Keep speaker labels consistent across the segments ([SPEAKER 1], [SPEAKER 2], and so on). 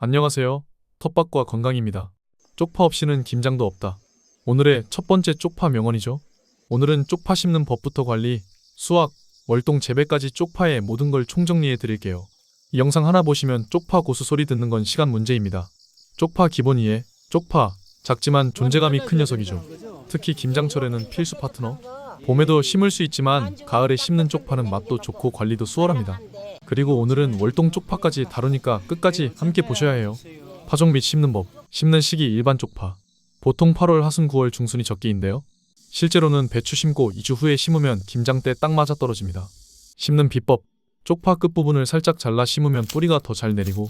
[SPEAKER 1] 안녕하세요. 텃밭과 건강입니다. 쪽파 없이는 김장도 없다. 오늘의 첫 번째 쪽파 명언이죠. 오늘은 쪽파 심는 법부터 관리, 수확, 월동 재배까지 쪽파의 모든 걸 총정리해 드릴게요. 이 영상 하나 보시면 쪽파 고수 소리 듣는 건 시간 문제입니다. 쪽파 기본 이해, 쪽파, 작지만 존재감이 큰 녀석이죠. 특히 김장철에는 필수 파트너. 봄에도 심을 수 있지만 가을에 심는 쪽파는 맛도 좋고 관리도 수월합니다. 그리고 오늘은 월동 쪽파까지 다루니까 끝까지 함께 보셔야 해요. 파종 및 심는 법, 심는 시기 일반 쪽파. 보통 8월 하순 9월 중순이 적기인데요. 실제로는 배추 심고 2주 후에 심으면 김장 때 딱 맞아 떨어집니다. 심는 비법, 쪽파 끝부분을 살짝 잘라 심으면 뿌리가 더 잘 내리고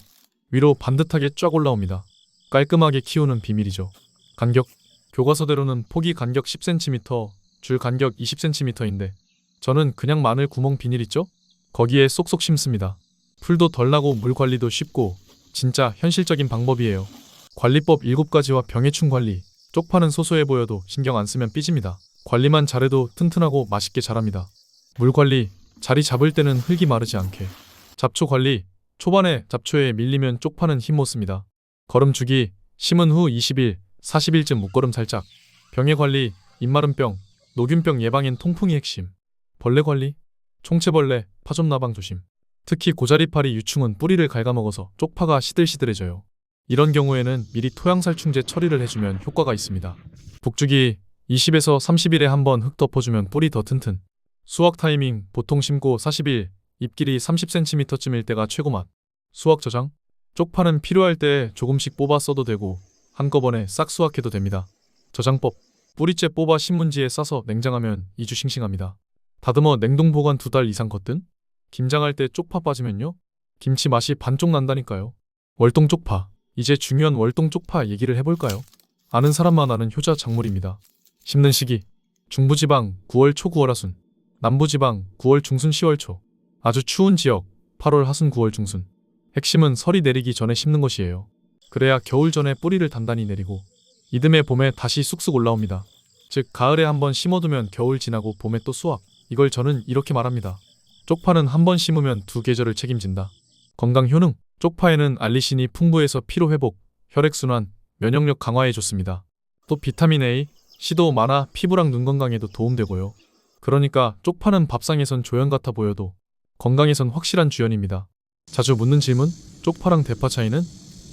[SPEAKER 1] 위로 반듯하게 쫙 올라옵니다. 깔끔하게 키우는 비밀이죠. 간격, 교과서대로는 폭이 간격 10cm, 줄 간격 20cm인데 저는 그냥 마늘 구멍 비닐 있죠? 거기에 쏙쏙 심습니다. 풀도 덜 나고 물 관리도 쉽고 진짜 현실적인 방법이에요. 관리법 7가지와 병해충 관리. 쪽파는 소소해 보여도 신경 안 쓰면 삐집니다. 관리만 잘해도 튼튼하고 맛있게 자랍니다. 물 관리. 자리 잡을 때는 흙이 마르지 않게. 잡초 관리. 초반에 잡초에 밀리면 쪽파는 힘 못 씁니다. 걸음 주기. 심은 후 20일, 40일쯤 목걸음 살짝. 병해 관리. 입마름병, 노균병 예방엔 통풍이 핵심. 벌레 관리. 총체벌레, 파좀 나방 조심. 특히 고자리파리 유충은 뿌리를 갉아먹어서 쪽파가 시들시들해져요. 이런 경우에는 미리 토양살충제 처리를 해주면 효과가 있습니다. 북주기 20에서 30일에 한 번 흙 덮어주면 뿌리 더 튼튼. 수확 타이밍 보통 심고 40일, 잎길이 30cm쯤일 때가 최고 맛. 수확 저장 쪽파는 필요할 때 조금씩 뽑아 써도 되고 한꺼번에 싹 수확해도 됩니다. 저장법 뿌리째 뽑아 신문지에 싸서 냉장하면 2주 싱싱합니다. 다듬어 냉동 보관 두 달 이상 걷든 김장할 때 쪽파 빠지면요 김치 맛이 반쪽 난다니까요. 월동 쪽파 이제 중요한 월동 쪽파 얘기를 해볼까요? 아는 사람만 아는 효자 작물입니다. 심는 시기 중부지방 9월 초 9월 하순 남부지방 9월 중순 10월 초 아주 추운 지역 8월 하순 9월 중순 핵심은 설이 내리기 전에 심는 것이에요. 그래야 겨울 전에 뿌리를 단단히 내리고 이듬해 봄에 다시 쑥쑥 올라옵니다. 즉 가을에 한번 심어두면 겨울 지나고 봄에 또 수확. 이걸 저는 이렇게 말합니다. 쪽파는 한 번 심으면 두 계절을 책임진다. 건강 효능. 쪽파에는 알리신이 풍부해서 피로 회복, 혈액 순환, 면역력 강화에 좋습니다. 또 비타민 A, C도 많아 피부랑 눈 건강에도 도움되고요. 그러니까 쪽파는 밥상에선 조연 같아 보여도 건강에선 확실한 주연입니다. 자주 묻는 질문? 쪽파랑 대파 차이는?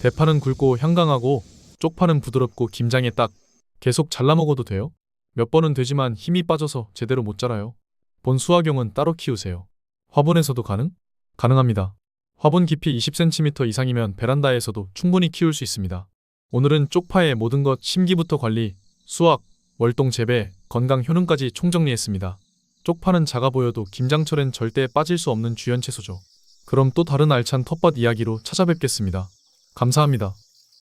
[SPEAKER 1] 대파는 굵고 향강하고 쪽파는 부드럽고 김장에 딱 계속 잘라 먹어도 돼요? 몇 번은 되지만 힘이 빠져서 제대로 못 자라요. 본 수화경은 따로 키우세요. 화분에서도 가능? 가능합니다. 화분 깊이 20cm 이상이면 베란다에서도 충분히 키울 수 있습니다. 오늘은 쪽파의 모든 것 심기부터 관리, 수확, 월동 재배, 건강 효능까지 총정리했습니다. 쪽파는 작아 보여도 김장철엔 절대 빠질 수 없는 주연 채소죠. 그럼 또 다른 알찬 텃밭 이야기로 찾아뵙겠습니다. 감사합니다.